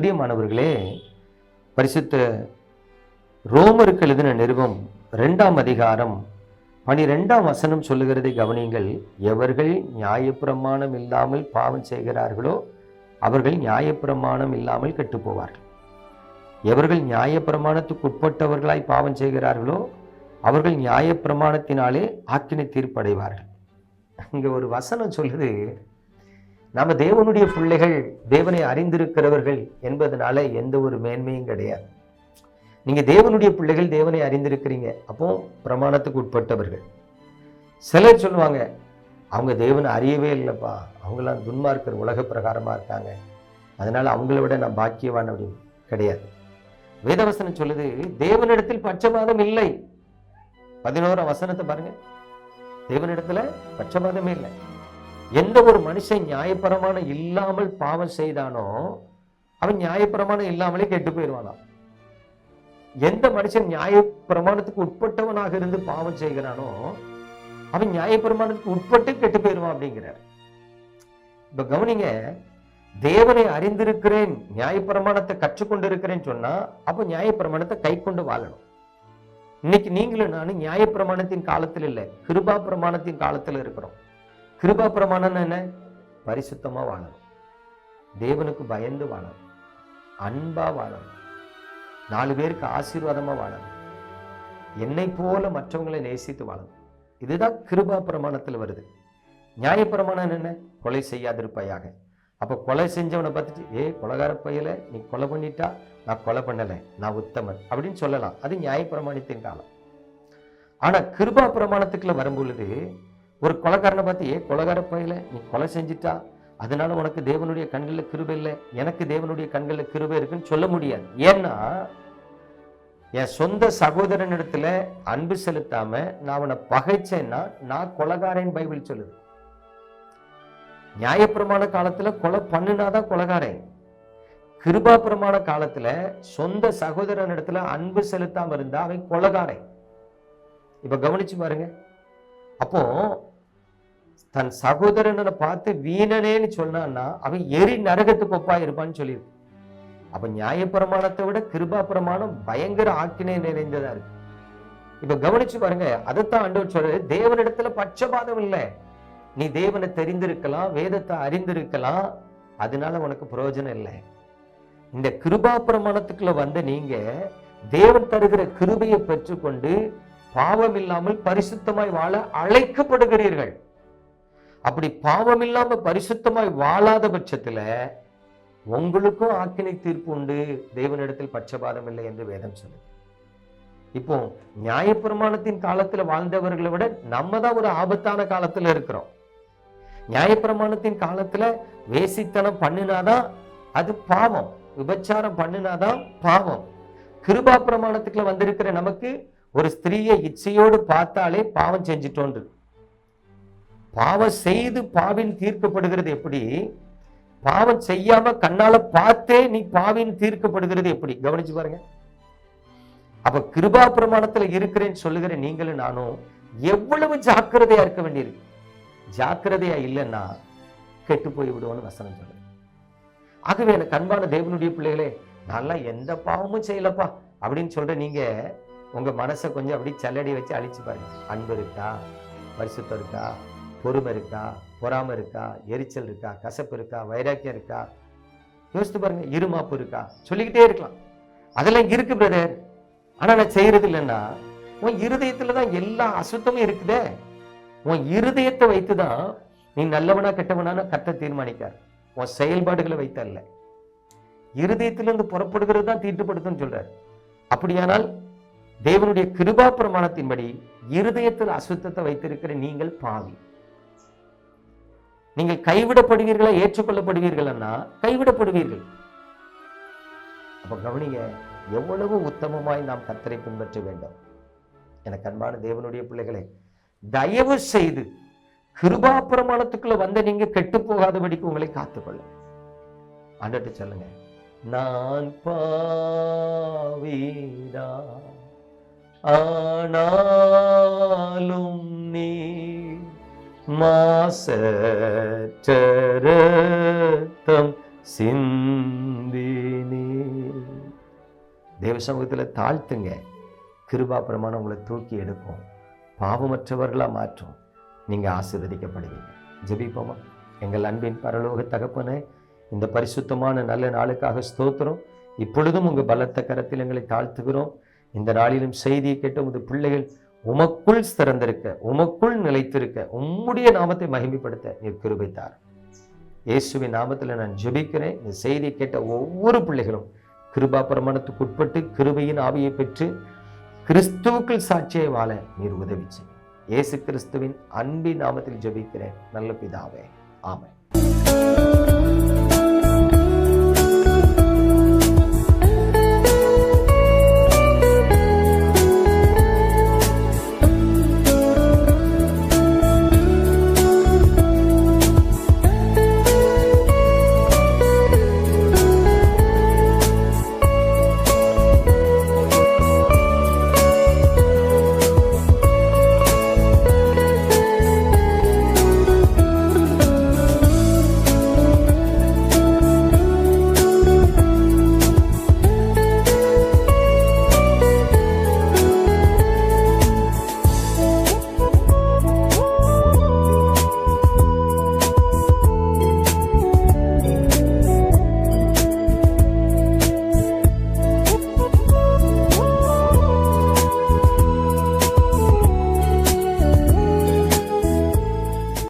பிரியமானவர்களே பரிசுத்த ரோமருக்கு எழுதின நிறுவம் ரெண்டாம் அதிகாரம் பனிரெண்டாம் வசனம் சொல்லுகிறதை கவனியுங்கள். எவர்கள் நியாயப்பிரமாணம் இல்லாமல் பாவம் செய்கிறார்களோ அவர்கள் நியாயப்பிரமாணம் இல்லாமல் கெட்டுப்போவார்கள். எவர்கள் நியாயப்பிரமாணத்துக்கு உட்பட்டவர்களாய் பாவம் செய்கிறார்களோ அவர்கள் நியாயப்பிரமாணத்தினாலே ஆக்கினை தீர்ப்படைவார்கள். இங்கே ஒரு வசனம் சொல்லுது நம்ம தேவனுடைய பிள்ளைகள் தேவனை அறிந்திருக்கிறவர்கள் என்பதனால எந்த ஒரு மேன்மையும் கிடையாது. நீங்க தேவனுடைய பிள்ளைகள் தேவனை அறிந்திருக்கிறீங்க அப்போ பிரமாணத்துக்கு உட்பட்டவர்கள். சிலர் சொல்லுவாங்க அவங்க தேவனை அறியவே இல்லைப்பா அவங்களாம் துன்மார்க்கர் உலக பிரகாரமா இருக்காங்க. அதனால அவங்கள விட நான் பாக்கியவான் அப்படின்னு கிடையாது. வேதவசனம் சொல்லுது தேவனிடத்தில் பட்சபாதம் இல்லை. பதினோரா வசனத்தை பாருங்க. தேவனிடத்தில் பட்சபாதமே இல்லை. எந்த ஒரு மனுஷன் நியாயப்பிரமாணம் இல்லாமல் பாவம் செய்தானோ அவன் நியாயப்பிரமாணம் இல்லாமலே கெட்டு போயிடுவானாம். எந்த மனுஷன் நியாயப்பிரமாணத்துக்கு உட்பட்டவனாக இருந்து பாவம் செய்கிறானோ அவன் நியாயப்பிரமாணத்துக்கு உட்பட்டு கெட்டு போயிடுவான் அப்படிங்கிறார். இப்ப கவனிங்க தேவனை அறிந்திருக்கிறேன் நியாயப்பிரமாணத்தை கற்றுக்கொண்டிருக்கிறேன்னு சொன்னா அப்போ நியாயப்பிரமாணத்தை கை கொண்டு வாழணும். இன்னைக்கு நீங்களும் நானும் நியாயப்பிரமாணத்தின் காலத்தில் இல்லை கிருபா பிரமாணத்தின் காலத்தில் இருக்கிறோம். கிருபா பிரமாணம்னு என்ன? பரிசுத்தமாக வாழணும். தேவனுக்கு பயந்து வாழணும். அன்பாக வாழணும். நாலு பேருக்கு ஆசீர்வாதமாக வாழணும். என்னை போல மற்றவங்களை நேசித்து வாழணும். இதுதான் கிருபா பிரமாணத்தில் வருது. நியாயப்பிரமாணம் என்ன? கொலை செய்யாதிருப்பாயாக. அப்போ கொலை செஞ்சவனை பார்த்துட்டு ஏ கொலகார பையில நீ கொலை பண்ணிட்டா? நான் கொலை பண்ணலை. நான் உத்தமன். அப்படின்னு சொல்லலாம். அது நியாயப்பிரமாணத்தின் காலம். ஆனால் கிருபா பிரமாணத்துக்குள்ள வரும்பொழுது ஒரு கொலைக்காரனை பார்த்து ஏ கொலகார பையல நீ கொலை செஞ்சிட்டா? அதனால உனக்கு தேவனுடைய கண்களில் கிருபை இல்லை. எனக்கு தேவனுடைய கண்களில் கிருபை இருக்குன்னு சொல்ல முடியாது. ஏன்னா என் சொந்த சகோதரனிடத்துல அன்பு செலுத்தாம நான் அவனை பகைச்சேன்னா நான் கொலகாரன் பைபிள் சொல்லுது. நியாயப்பிரமாண காலத்துல கொலை பண்ணுனாதான் கொலகாரன். கிருபா பிரமாண காலத்துல சொந்த சகோதரன் இடத்துல அன்பு செலுத்தாம இருந்தா அவன் கொலகாரன். இப்ப கவனிச்சு பாருங்க. அப்போ தன் சகோதரனை பார்த்து வீணனேன்னு சொன்னான்னா அவன் எரி நரகத்துக்கு ஒப்பா இருப்பான்னு சொல்லியிருக்கு அப்ப நியாயப்பிரமாணத்தை விட கிருபா பிரமாணம் பயங்கர ஆக்கினை நிறைந்ததா இருக்கு. இப்ப கவனிச்சு பாருங்க அதைத்தான் ஆண்டவர் சொல்றது தேவனிடத்துல பட்சபாதம் இல்லை. நீ தேவனை தெரிந்திருக்கலாம் வேதத்தை அறிந்திருக்கலாம் அதனால உனக்கு பிரயோஜனம் இல்லை. இந்த கிருபா பிரமாணத்துக்குள்ள வந்த நீங்க தேவன் தருகிற கிருபையை பெற்றுக்கொண்டு பாவம் இல்லாமல் பரிசுத்தமாய் வாழ அழைக்கப்படுகிறீர்கள். அப்படி பாவம் இல்லாம பரிசுத்தமாய் வாழாத பட்சத்துல உங்களுக்கும் ஆக்கினை தீர்ப்பு உண்டு. தேவனிடத்தில் பட்சபாதம் இல்லை என்று வேதம் சொல்லுது. இப்போ நியாயப்பிரமாணத்தின் காலத்துல வாழ்ந்தவர்களை விட நம்ம தான் ஒரு ஆபத்தான காலத்துல இருக்கிறோம். நியாயப்பிரமாணத்தின் காலத்துல வேசித்தனம் பண்ணினாதான் அது பாவம். விபச்சாரம் பண்ணினாதான் பாவம். கிருபா பிரமாணத்துக்குள்ள வந்திருக்கிற நமக்கு ஒரு ஸ்திரீயை இச்சையோடு பார்த்தாலே பாவம் செஞ்சிட்டோன்று பாவம் செய்து பாவின் தீர்க்கப்படுகிறது எப்படி? பாவம் செய்யாம கண்ணால பார்த்தே நீ பாவின் தீர்க்கப்படுகிறது எப்படி? கவனிச்சு பாருங்க. அப்ப கிருபா பிரமாணத்துல இருக்கிறேன்னு சொல்லுகிற நீங்களும் நானும் எவ்வளவு ஜாக்கிரதையா இருக்க வேண்டியிருக்கு ஜாக்கிரதையா இல்லைன்னா கெட்டு போய் விடுவோம்னு வசனம் சொல்லுது. ஆகவே எனக்கு அன்பான தேவனுடைய பிள்ளைகளே நல்லா எந்த பாவமும் செய்யலப்பா அப்படின்னு சொல்ற நீங்க உங்க மனசை கொஞ்சம் அப்படி சல்லடி வச்சு அழிச்சு பாருங்க. அன்பு இருக்கா? பரிசுத்தம் இருக்கா? பொறுமை இருக்கா? பொறாமை இருக்கா? எரிச்சல் இருக்கா? கசப்பு இருக்கா? வைராக்கியம் இருக்கா? யோசித்து பாருங்க இருமாப்பு இருக்கா? சொல்லிக்கிட்டே இருக்கலாம். அதெல்லாம் இருக்கு பிரதர் ஆனா நான் செய்யறது இல்லைன்னா உன் இருதயத்துல தான் எல்லா அசுத்தமும் இருக்குதே. உன் இருதயத்தை வைத்துதான் நீ நல்லவனா கெட்டவனான கத்த தீர்மானிக்கார். உன் செயல்பாடுகளை வைத்தல்ல. இருதயத்திலிருந்து புறப்படுகிறது தான் தீட்டுப்படுத்துன்னு சொல்றார். அப்படியானால் தேவனுடைய கிருபா பிரமாணத்தின்படி இருதயத்தில் அசுத்தத்தை வைத்திருக்கிற நீங்கள் பாவி. நீங்கள் கைவிடப்படுவீர்களா ஏற்றுக்கொள்ளப்படுவீர்கள்னா கைவிடப்படுவீர்கள். அப்ப கவனிங்க எவ்வளவு உத்தமமாய் நாம் கத்தரை பின்பற்ற வேண்டும். எனக்கு அன்பான தேவனுடைய பிள்ளைகளே தயவு செய்து கிருபா பிரமாணத்துக்குள்ள வந்த நீங்க கெட்டு போகாதபடிக்கு உங்களை காத்துக்கொள்ள ஆண்டுட்டு சொல்லுங்க நான் பாவீரா ஆனாலும் நீ மாசரத்தம் சிந்தினி. தேவ சமூகத்தில் தாழ்த்துங்க. கிருபா பிரமாணம் உங்களை தூக்கி எடுக்கும். பாவமற்றவர்களாக மாற்றும். நீங்கள் ஆசீர்வதிக்கப்படுவீங்க. ஜெபிப்போமா? எங்கள் அன்பின் பரலோக தகப்பனே இந்த பரிசுத்தமான நல்ல நாளுக்காக ஸ்தோத்திரம். இப்பொழுதும் உங்கள் பலத்த கரத்தில் எங்களை தாழ்த்துகிறோம். இந்த நாளிலும் செய்தியை கேட்ட உங்கள் பிள்ளைகள் உமக்குள் சிறந்திருக்க உமக்குள் நிலைத்திருக்க உம்முடைய நாமத்தை மகிமைப்படுத்த நீர் கிருபைத்தார். இயேசுவின் நாமத்தில் நான் ஜெபிக்கிறேன். இந்த செய்தியை கேட்ட ஒவ்வொரு பிள்ளைகளும் கிருபா பிரமாணத்துக்கு உட்பட்டு கிருபையின் ஆவியை பெற்று கிறிஸ்துவுக்குள் சாட்சியை வாழ நீர் உதவி செய்யும் இயேசு கிறிஸ்துவின் அன்பின் நாமத்தில் ஜெபிக்கிறேன். நல்ல பிதாவே ஆமை